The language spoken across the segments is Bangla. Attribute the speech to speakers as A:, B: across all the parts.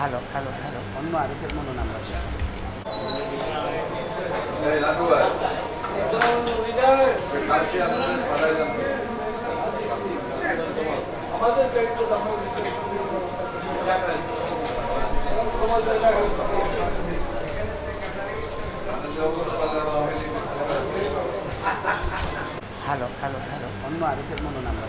A: হ্যালো হ্যালো হ্যালো অন্য আরিফের মনে নাম্বার হ্যালো হ্যালো হ্যালো অন্য আরিফের মনে নাম্বার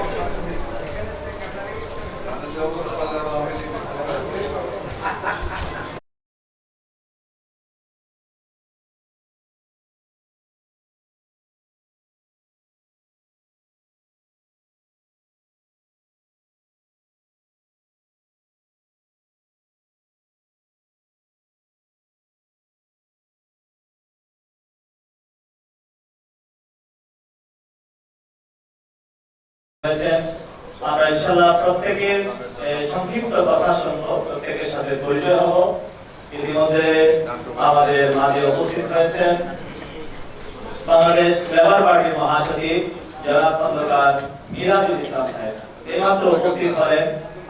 B: আমরা ইনশাল্লাহ প্রত্যেকের সংক্ষিপ্ত কথা শুনব, প্রত্যেকের সাথে পরিচয় হব। ইতিমধ্যে আমাদের মাঝে উপস্থিত হয়েছেন বাংলাদেশ লেবার পার্টির মহাসচিব জনাব খন্দকার মিরাজুল ইসলাম সাহেব। এইমাত্র উপস্থিত হলেন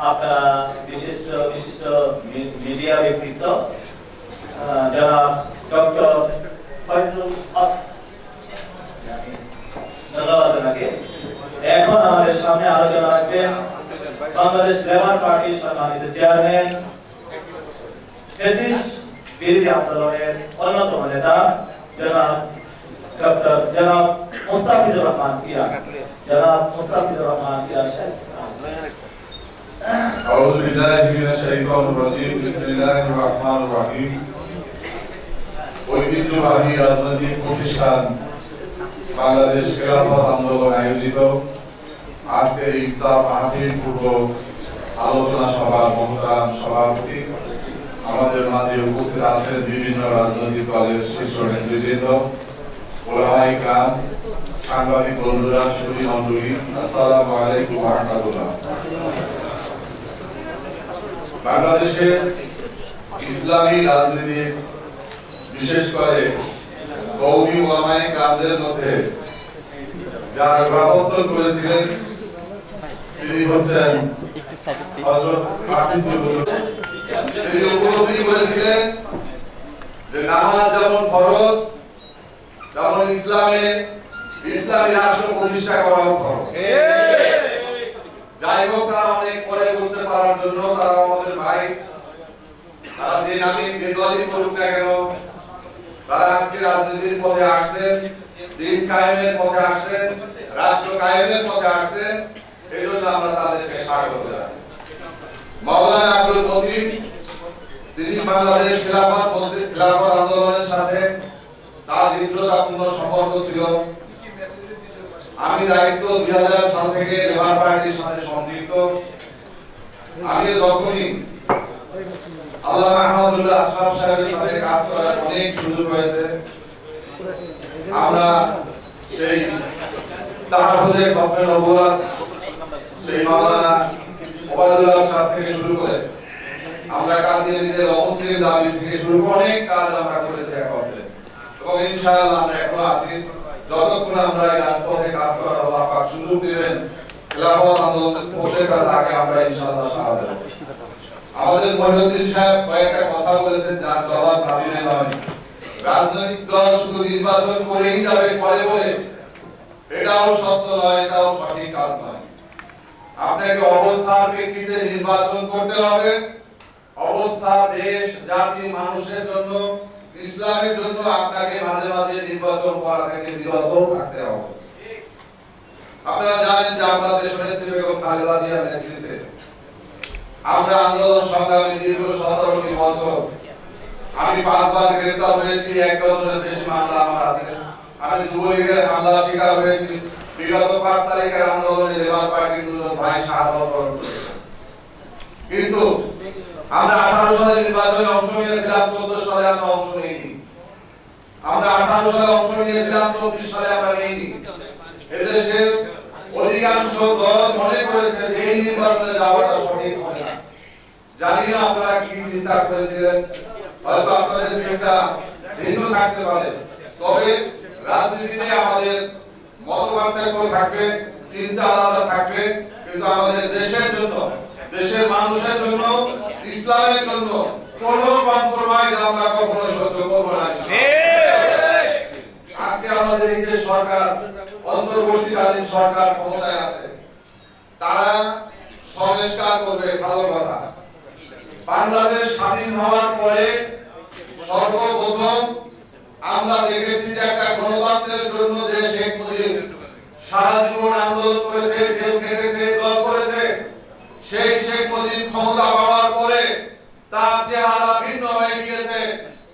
B: আপনারা বিশিষ্ট বিশিষ্ট মিডিয়া ব্যক্তিত্ব জনাব ডক্টর ফয়জুল হক। ধন্যবাদ ওনাকে এখন আমাদের সামনে আলোচনা রাখবেন বাংলাদেশ লেবার পার্টির সম্মানিত চেয়ারম্যান ফেসিস বিরোধী আন্দোলনের অন্যতম নেতা জনাব ডক্টর জনাব মুস্তাফিজুর রহমান পিয়া জনাব মুস্তাফিজুর রহমান পিয়া সাহেব।
C: أعوذ بالله من الشيطان الرجيم بسم الله الرحمن الرحيم ঐতিহ্যবাহী রাজনৈতিক প্রতিষ্ঠান বাংলাদেশ খেলাফত আন্দোলন আয়োজিত। আজকের ইফতার মাহফিল পূর্ব আলোচনা সভার মহতারাম সভাপতি। আমাদের মাঝে উপস্থিত আছেন বিভিন্ন রাজনৈতিক দলের শীর্ষ নেতৃবৃন্দ ওলামাই গ্রাম সাংবাদিক বন্ধুরা, সুধী মন্ডলী আসসালামু আলাইকুম রাহমাতুল্লাহ। বাংলাদেশের ইসলামী রাজনীতি বিশেষ করে কৌমি ওলামায়ে কামদের মধ্যে যার প্রবর্তন করেছিলেন, তিনি হচ্ছেন তিনি উপলব্ধি করেছিলেন যে নামাজ যেমন ফরজ, তেমন ইসলামে ইসলামী রাষ্ট্র প্রতিষ্ঠা করাও ফরজ। যাই হোক, তারা অনেক পরে বুঝতে পারার জন্য তারা আমাদের ভাই, তারা যে নামে যে দলই করুক না কেন তারা রাজনীতির পথে আসছেন, দিন কায়েমের পথে আসছেন, রাষ্ট্র কায়েমের পথে আসছেন, এই জন্য আমরা তাদেরকে স্বাগত জানাই। মাওলানা আব্দুল মতিন, তিনি বাংলাদেশ খেলাফত মসজিদ খেলাফত আন্দোলনের সাথে তার দীর্ঘতাপূর্ণ সম্পর্ক ছিল। আমি দায়িত্ব দুই হাজার সাল থেকে লেবার পার্টির সাথে সম্পৃক্ত আমি যখনই আল্লাহ আহমদুল্লাহ আশরাফ সাহেবের সাথে কাজ করার অনেক সুযোগ হয়েছে আমরা সেই তাহার হোসেন নবুয়াত, সেই মাওলানা ওবায়দুল্লাহ সাহেব থেকে শুরু করে আমরা কালকে নিজের অমুসলিম দাবি থেকে শুরু করে অনেক কাজ আমরা করেছি একত্রে এবং ইনশাআল্লাহ আমরা এখনও আছি। যতক্ষণ আমরা এই রাজপথে কাজ করার আল্লাহ পাক সুযোগ দিবেন, খেলাফত আন্দোলনের পথে কাজ আগে আমরা ইনশাআল্লাহ দেব আমাদের মহিউদ্দিন সাহেব কয়েকটা কথা বলেছেন, যার জবাব না দিলে নয় রাজনৈতিক দল শুধু নির্বাচন করেই যাবে পরে বলে, এটাও সত্য নয়, এটাও সঠিক কাজ নয়। আপনাকে অবস্থার প্রেক্ষিতে নির্বাচন করতে হবে। অবস্থা, দেশ, জাতি, মানুষের জন্য, ইসলামের জন্য আপনাকে মাঝে মাঝে নির্বাচন করা থেকে বিরত থাকতে হবে। আপনারা জানেন যে আমরা দেশের নেত্রী বেগম খালেদা জিয়ার নেতৃত্বে আমরা আন্দোলন সংগ্রামে দীর্ঘ সতেরোটি বছর আমি পাঁচবার গ্রেপ্তার হয়েছি, এক ডজনের বেশি মামলা আমার আছে। আমি যুবলীগের হামলা শিকার হয়েছি। বিগত পাঁচ তারিখের আন্দোলনে লেবার পার্টির দুজন ভাই শাহাদত। কিন্তু আমরা আঠারো সালে নির্বাচনে অংশ নিয়েছিলাম, চোদ্দ সালে আমরা অংশ নিইনি। আমরা আঠারো সালে অংশ নিয়েছিলাম, চব্বিশ সালে আমরা নিইনি। এদেশের অধিকাংশ দল মনে করেছে এই নির্বাচনে যাওয়াটা সঠিক হবে। জানি না আপনারা কি চিন্তা করেছিলেন, হয়তো আপনাদের চিন্তা ভিন্ন থাকতে পারে। তবে রাজনীতিতে আমাদের মত পার্থক্য থাকবে, চিন্তা আলাদা থাকবে, কিন্তু আমাদের দেশের জন্য, দেশের মানুষের জন্য, ইসলামের জন্য কোনো কম্প্রোমাইজ আমরা কখনো সহ্য করব না। আজকে আমাদের এই যে সরকার, অন্তর্বর্তীকালীন সরকার ক্ষমতায় আছে, তারা সংস্কার করবে, ভালো কথা। বাংলাদেশ স্বাধীন হওয়ার পরে সর্বপ্রথম আমরা দেখেছি যে একটা গণতন্ত্রের জন্য যে শেখ মুজিব সারা জীবন আন্দোলন করেছে, জেল খেটেছে, দল করেছে, সেই শেখ মুজিব ক্ষমতা পাওয়ার পরে তার চেহারা ভিন্ন হয়ে গিয়েছে।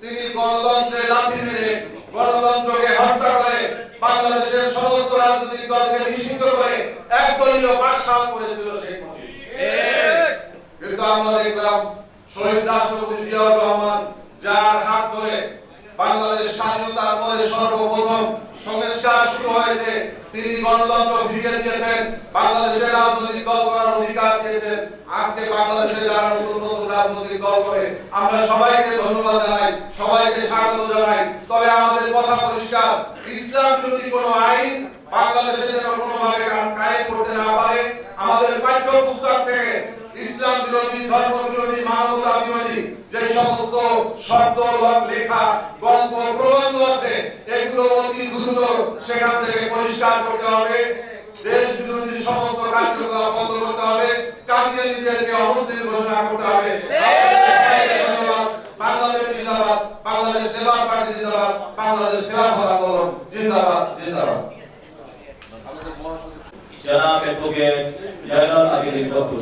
C: তিনি গণতন্ত্রে লাথি মেরে, গণতন্ত্রকে হত্যা করে, বাংলাদেশের সমস্ত রাজনৈতিক দলকে নিষিদ্ধ করে একদলীয় বাদশাহ করেছিল শেখ আমরা দেখলাম শহীদ রাষ্ট্রপতি জিয়াউর রহমান, যার হাত ধরে বাংলাদেশ স্বাধীনতার পরে সর্বপ্রথম সংস্কার শুরু হয়েছে, তিনি গণতন্ত্র ফিরিয়ে দিয়েছেন, বাংলাদেশের রাজনৈতিক দল করার অধিকার দিয়েছেন। আজকে বাংলাদেশে যারা নতুন নতুন রাজনৈতিক দল করে, আমরা সবাইকে ধন্যবাদ জানাই, সবাইকে স্বাগত জানাই। তবে আমাদের কথা পরিষ্কার, ইসলাম বিরোধী কোনো আইন বাংলাদেশে যেন কোনোভাবে কায়েম করতে না পারে, আমাদের পাঠ্যপুস্তক থেকে ইসলাম বিরোধী, ধর্ম বিরোধী, মানবতা বিরোধী, যে সমস্ত শব্দ লেখা, গল্প, প্রবন্ধ আছে, এগুলো অতি দ্রুত সেখান থেকে পরিষ্কার করতে হবে। দেশ বিরোধী সমস্ত কার্যকলাপ বন্ধ করতে হবে। কাদিয়ানীদেরকে অমুসলিম ঘোষণা করতে হবে। বাংলাদেশ জিন্দাবাদ, বাংলাদেশ লেবার পার্টি জিন্দাবাদ, বাংলাদেশ খেলাফত আন্দোলন জিন্দাবাদ জিন্দাবাদ।
B: জনাব এডভোকেট জয়নাল আবেদিন বকুল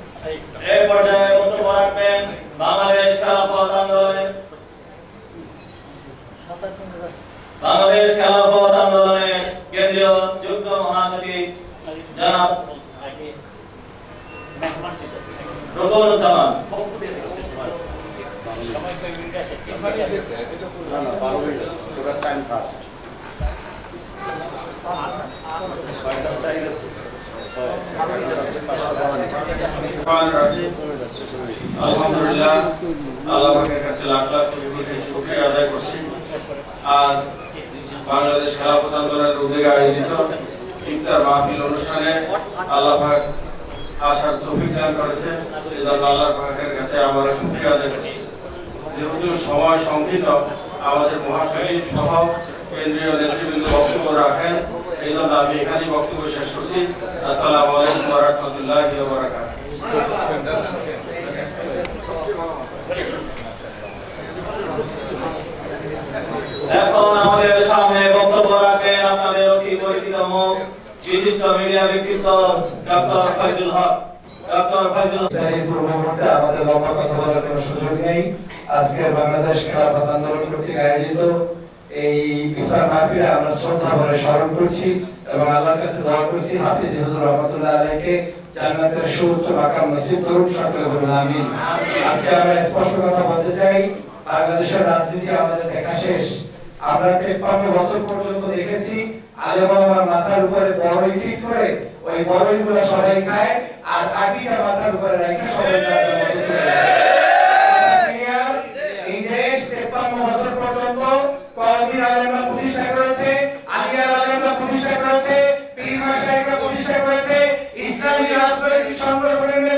D: এই
B: পর্যায়ে বক্তব্য রাখবেন বাংলাদেশ খেলাফত আন্দোলনের বাংলাদেশ খেলাফত আন্দোলনের কেন্দ্রীয় যুগ্ম মহাসচিব জনাব রুকুনুজ্জামান
A: টাইম পাস
E: যেহেতু সময় সংকীর্ণ আমাদের মহাসচিব সহ কেন্দ্রীয় নেতৃবৃন্দ বক্তব্য রাখেন। এই জন্য আমি এখানেই বক্তব্য শেষ করছি। আসসালামু আলাইকুম ওয়া রাহমাতুল্লাহি ওয়া বারাকাতুহু।
B: এখন আমাদের সামনে বক্তব্য রাখেন আপনাদের অতি পরিচিত বিশিষ্ট মিডিয়া ব্যক্তিত্ব ডক্টর ফাইজুল হক।
D: আমাদের লম্বা কথা বলার কোনো সুযোগ নেই। আজকে বাংলাদেশ খেলাফত আন্দোলন কর্তৃক আয়োজিত এই ইফতার মাহফিলে আমরা শ্রদ্ধা ভরে স্মরণ করছি এবং আল্লাহর কাছে দোয়া করছি হাফিজ হুজুর রহমতুল্লাহ আলাইকে জান্নাতের সুউচ্চ মাকাম নসিব করুন, সকলে বলুন আমিন। আজকে আমরা স্পষ্ট কথা বলতে চাই, বাংলাদেশের রাজনীতি আমাদের দেখা শেষ। আমরা তেপ্পান্ন বছর পর্যন্ত দেখেছি আলেম আমার মাথার উপরে বড়ই ফিট করে, ওই বড়ই গুলো সবাই খায়, আর আটিটা মাথার উপরে রেখে সবাই ইসলামী রাজনৈতিক সংগঠনের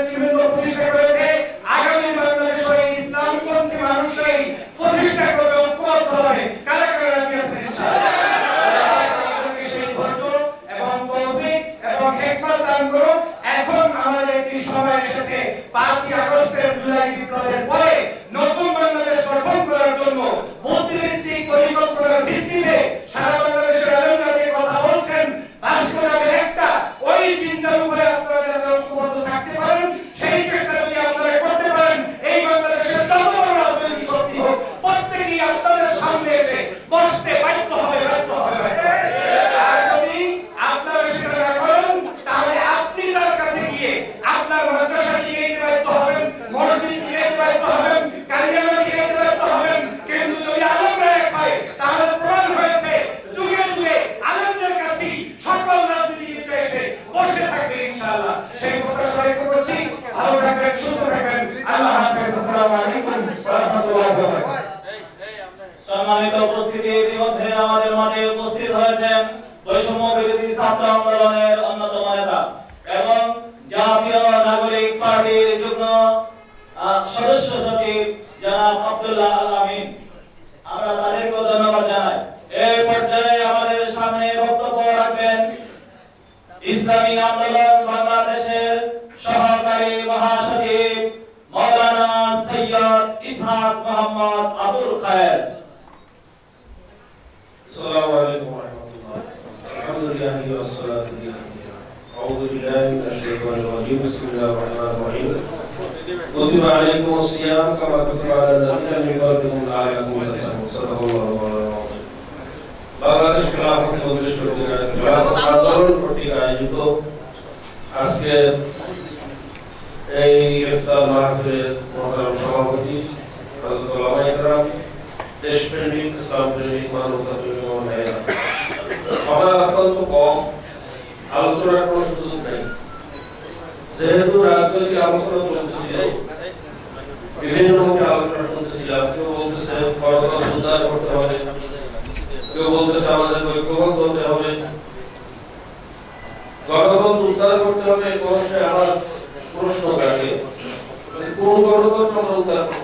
B: মোহাম্মদ আবুল খায়ের
E: السلام عليكم ورحمة الله الحمد لله والصلاة والسلام أعوذ بالله من الشيطان الرجيم بسم الله الرحمن الرحيم كتب عليكم الصيام كما كتب على الذين من قبلكم لعلكم تتقون صدق الله العظيم বাংলাদেশ খেলাফত মজলিস কর্তৃক খেলাফত আন্দোলন কর্তৃক আয়োজিত আজকে এই ইফতার মাহফিলের মহতারাম সভাপতি হযরত ওলামা যেহেতু রাজনৈতিক আলোচনা চলতেছিল বিভিন্ন আলোচনা শুনতেছিলাম কেউ বলতেছে উদ্ধার করতে হবে কেউ বলতেছে আমাদের ঐক্যবদ্ধ হতে হবে গণতন্ত্র উদ্ধার করতে হবে এই আমার প্রশ্ন থাকে কোন গণতন্ত্র আমরা উদ্ধার করতে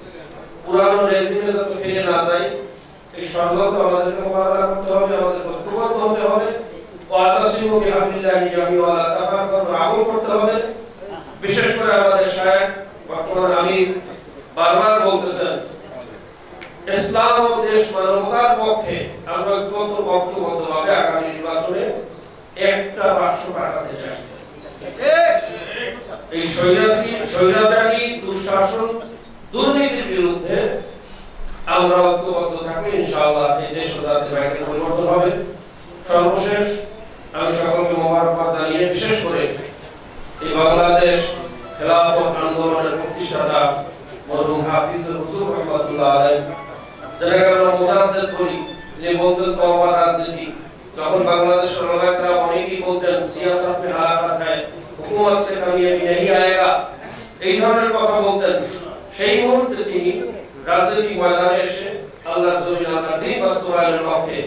E: পুরানো রেজিমে যাতে ফিরে না যাই এই সংগ্রাম আমাদেরকে মোকাবেলা করতে হবে আমাদের ঐক্যবদ্ধ হতে হবে। ওয়াতাসিমু বিহাবিল্লাহি জামিওয়ালা তাফাক্কারু আমল করতে হবে। বিশেষ করে আমাদের শায়েখ বর্তমান আমির বারবার বলতেছেন ইসলাম ও দেশ মানবতার পক্ষে আমরা ঐক্যবদ্ধ বক্তব্যবদ্ধভাবে আগামী নির্বাচনে একটা বাক্স পাঠাতে চাই। এই স্বৈরাচী স্বৈরাচারী দুঃশাসন দুর্নীতির বিরুদ্ধে আমরা ঐক্যবদ্ধ থাকলে ইনশাআল্লাহ এই দেশ ও জাতির পরিবর্তন হবে। সর্বশেষ আমি সকলকে মোবারকবাদ জানিয়ে বিশেষ করে এই বাংলাদেশ খেলাফত আন্দোলনের প্রতিষ্ঠাতা মরহুম হাফিজুল হুজুর রহমাতুল্লাহ আলাইহি। যারা আমরা মোসাদ্দেদ করি যে বলতেন তওবা রাজনীতি, যখন বাংলাদেশের ওলামায়ে অনেকেই বলতেন, সিয়াসত মে হালাকাত হ্যায় হুকুমত সে কামিয়াবি নেই, আয়েগা। এই ধরনের কথা সেই মুহূর্তে তিনি রাজনৈতিক ময়দানে এসে আল্লাহর দিন বাস্তবায়নের পক্ষে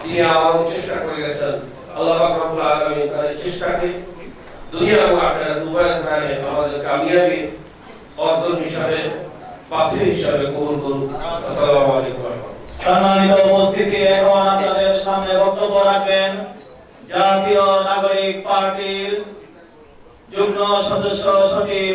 E: তিনি আবার চেষ্টা করে গেছেন। আল্লাহ চেষ্টাকে দুনিয়া উভয় স্থানে আমাদের কামিয়াবি অর্জন হিসাবে হিসাবে করুন। আসসালামু আলাইকুম
B: সম্মানিত উপস্থিতি, এখন আপনাদের সামনে বক্তব্য রাখবেন জাতীয় নাগরিক পার্টির যুগ্ম সদস্য সচিব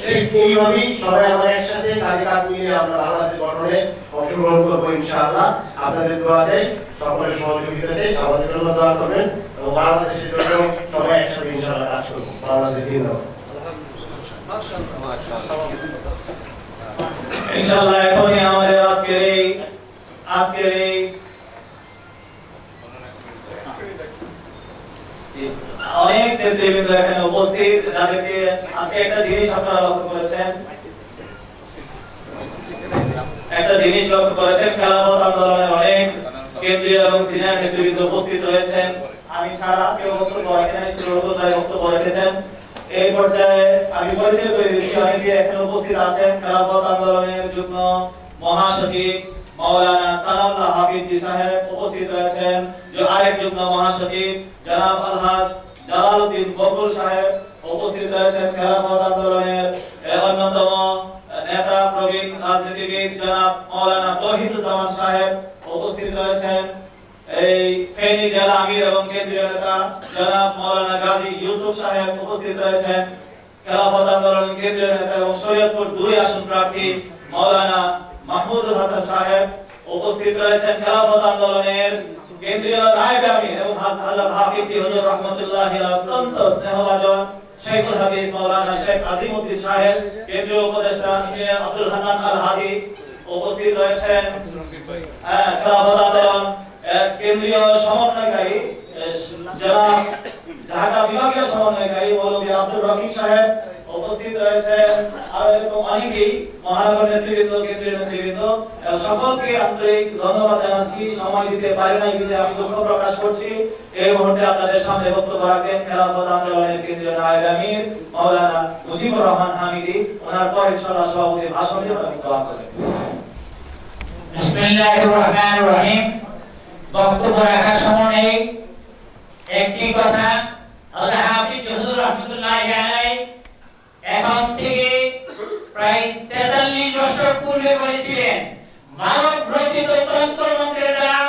F: ঠিক এইভাবেই সবাই আমরা একসাথে কাঁধে কাঁধ মিলিয়ে আমরা বাংলাদেশ গঠনে অংশগ্রহণ করব ইনশাআল্লাহ। আপনাদের দোয়াতে সকলের সহযোগিতাতে আমাদের জন্য দোয়া করবেন এবং বাংলাদেশের জন্য সবাই একসাথে ইনশাআল্লাহ কাজ করব। বাংলাদেশের জিন্দাবাদ
B: ইনশাআল্লাহ এখনই আমাদের আজকের এই আজকের এই অনেক নেতৃবৃন্দ এখানে উপস্থিত, যাদেরকে আজকে একটা জিনিস আপনারা লক্ষ্য করেছেন। একটা জিনিস লক্ষ্য করেছেন, খেলাফত আন্দোলনের অনেক কেন্দ্রীয় এবং সিনিয়র নেতৃবৃন্দ উপস্থিত রয়েছেন। আমি ছাড়া কেউ বক্তব্য নাই শুরু তাই বক্তব্য রেখেছেন। এই পর্যায়ে আমি পরিচয় করে দিচ্ছি অনেকে এখানে উপস্থিত আছেন, খেলাফত আন্দোলনের যুগ্ম মহাসচিব মাওলানা সালামুল্লাহ হাফিজি সাহেব উপস্থিত রয়েছেন। যে আরেক যুগ্ম মহাসচিব জনাব আলহাজ জালালউদ্দিন বকুল সাহেব উপস্থিত রয়েছেন খেলাফত আন্দোলনের অন্যতম নেতা প্রবীণ রাজনীতিবিদ জনাব মাওলানা তৌহিদুজ্জামান সাহেব উপস্থিত রয়েছেন। এই ফেনী জেলা আমির এবং কেন্দ্রীয় নেতা জনাব মাওলানা গাজী ইউসুফ সাহেব উপস্থিত রয়েছেন। খেলাফত আন্দোলনের কেন্দ্রীয় নেতা এবং শরীয়তপুর দুই আসন প্রার্থী মাওলানা মাহমুদুল হাসান সাহেব উপস্থিত রয়েছেন। খেলাফত আন্দোলনের কেন্দ্রীয় নায়েব আমির এবং আল্লাহ হাফিজ হুজুর রহমতুল্লাহ অত্যন্ত স্নেহভাজন শেখুল হাদিস মাওলানা শেখ আজিমউদ্দিন সাহেব কেন্দ্রীয় উপদেষ্টা আব্দুল হান্নান আল হাদি উপস্থিত রয়েছেন। হ্যাঁ, কেন্দ্রীয় সমন্বয়কারী এ, ঢাকা বিভাগীয় সমন্বয়কারী মৌলভী আব্দুল রহিম সাহেব উপস্থিত রয়েছেন আর এরকম অনেকেই মহানগর নেতৃবৃন্দ, কেন্দ্রীয় নেতৃবৃন্দ সকলকে আন্তরিক ধন্যবাদ জানাচ্ছি। সময় দিতে পারি নাই কিন্তু আমি দুঃখ প্রকাশ করছি। এই মুহূর্তে আপনাদের সামনে বক্তব্য রাখবেন খেলাফত আন্দোলনের কেন্দ্রীয় নায়ক আমির মাওলানা মুজিবুর রহমান হামিদি। ওনার পরে সভা সভাপতি ভাষণ দিয়ে আমি দোয়া করবেন।
G: বিসমিল্লাহির রহমানির রহিম। বক্তব্য রাখার সময় একটি কথা, হযরত হাফিজ হুজুর রাহমাতুল্লাহি আলাইহি এখন থেকে প্রায় 43 বছর পূর্বে বলেছিলেন মানব রচিত তন্ত্র মন্ত্রের দ্বারা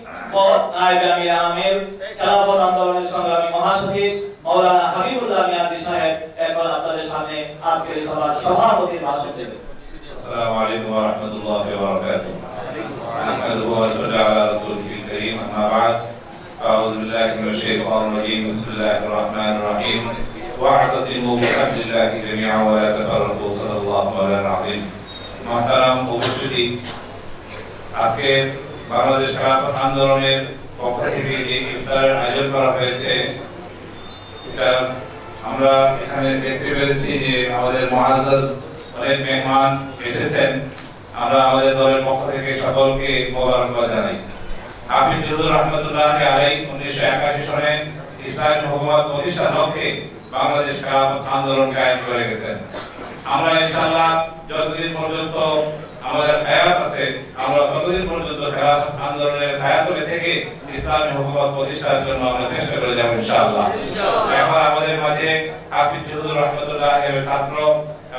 B: সাংগঠনিক পদ নায়েব আমির আমির খেলাফত আন্দোলনের সংগ্রামী মহাসচিব মাওলানা হাবিবুল্লাহ মিয়াদি সাহেব এখন আপনাদের সামনে আজকের এই সভার সভাপতির ভাষণ দেবেন
H: السلام عليكم ورحمة الله وبركاته. نحمده ونصلي على رسوله الكريم أما بعد أعوذ بالله من الشيطان الرجيم بسم الله الرحمن الرحيم واعتصموا بحبل الله جميعا ولا تفرقوا صلى الله على العظيم محترم উপস্থিতি আজকে বাংলাদেশ খেলাফত আন্দোলনের পক্ষ থেকে যে ইফতারের আয়োজন করা হয়েছে। এটা আমরা এখানে দেখতে পেরেছি যে আমাদের মহাজাদ অনেক মেহমান এসেছেন। আমরা আমাদের দলের পক্ষ থেকে সকলকে মোবারকবাদ জানাই। উনিশশো একাশি সনে ইসলামী প্রতিষ্ঠার লক্ষ্যে বাংলাদেশ খেলাফত আন্দোলন কায়েম করে গেছেন। আমরা ইনশাআল্লাহ যতদিন পর্যন্ত আমাদের হায়াত আছে আমরা ততদিন পর্যন্ত খেলাফত আন্দোলনের ছায়াতলে থেকে ইসলামী হুকুমত প্রতিষ্ঠার জন্য আমরা চেষ্টা করে যাব ইনশাআল্লাহ। এখন আমাদের মাঝে হাফিজ হুজুর রহমতুল্লাহ এর ছাত্র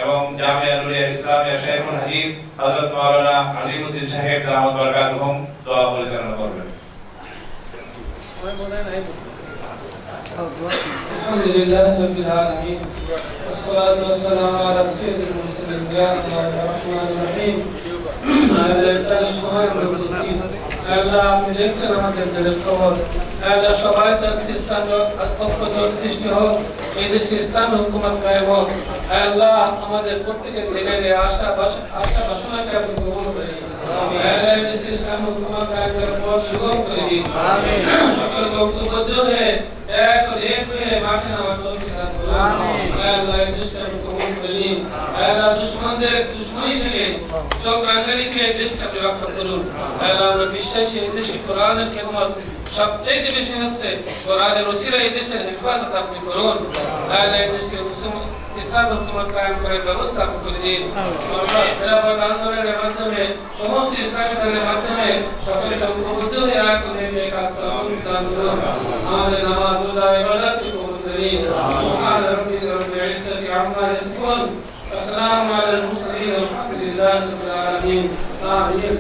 H: এবং জামিয়া নুরিয়া ইসলামিয়া শেখুল হাদিস হযরত মাওলানা আজিমউদ্দিন সাহেব দামাত বরকাতুহুম দোয়া পরিচালনা করবেন।
I: الحمد لله رب العالمين والصلاة والسلام على سيد المرسلين يا الله الرحمن الرحيم على الإبطال الشهر والمسلمين আল্লাহ আপনি দেখছেন আমাদের দেশের খবর আল্লাহ সবাই চাচ্ছে ইসলাম ঐক্যজোট সৃষ্টি হোক এই দেশে ইসলাম হুকুমত কায়েম হোক আল্লাহ আমাদের প্রত্যেকের দিনের এই আশা বাস- আশা বাসনাকে আপনি কবুল করে দিন আল্লাহ, এই দেশে ইসলাম হুকুমত কায়েম করার পথ সুগম করে দিন সকল ঐক্যবদ্ধ হয়ে এক ও এক হয়ে মাঠে নামার তৌফিক দান করুন আল্লাহ এই দেশকে আপনি কবুল করে নিন আল্লাহ দুশমনদের দুশমনী থেকে চোখ রাঙ্গালি থেকে এই দেশকে আপনি রক্ষা করুন আল্লাহ আমরা বিশ্বাসী এই দেশে কোরআনের খেদমত সবচেয়ে বেশি হচ্ছে কোরআনের ওসিলা এই দেশের হেফাজত আপনি করুন। আল্লাহ, এই দেশে মুসলিম ইসলাম হুকুমত কায়েম করার ব্যবস্থা করে দিন। খেলাফত আন্দোলনের মাধ্যমে, সমস্ত ইসলামী দলের মাধ্যমে সকলে ঐক্যবদ্ধ হয়ে এক নিয়ে কাজ করা অনুদান করুন। আমাদের নামাজ, রোজা, ইবাদত কবুল করিন সুবহান রাব্বিকা রব্বিল ইজ্জাতি আম্মা ইয়াসিফুন। আসসালামু আলাল মুরসালিন, আলহামদুলিল্লাহি রাব্বিল আলামিন।
B: আমিন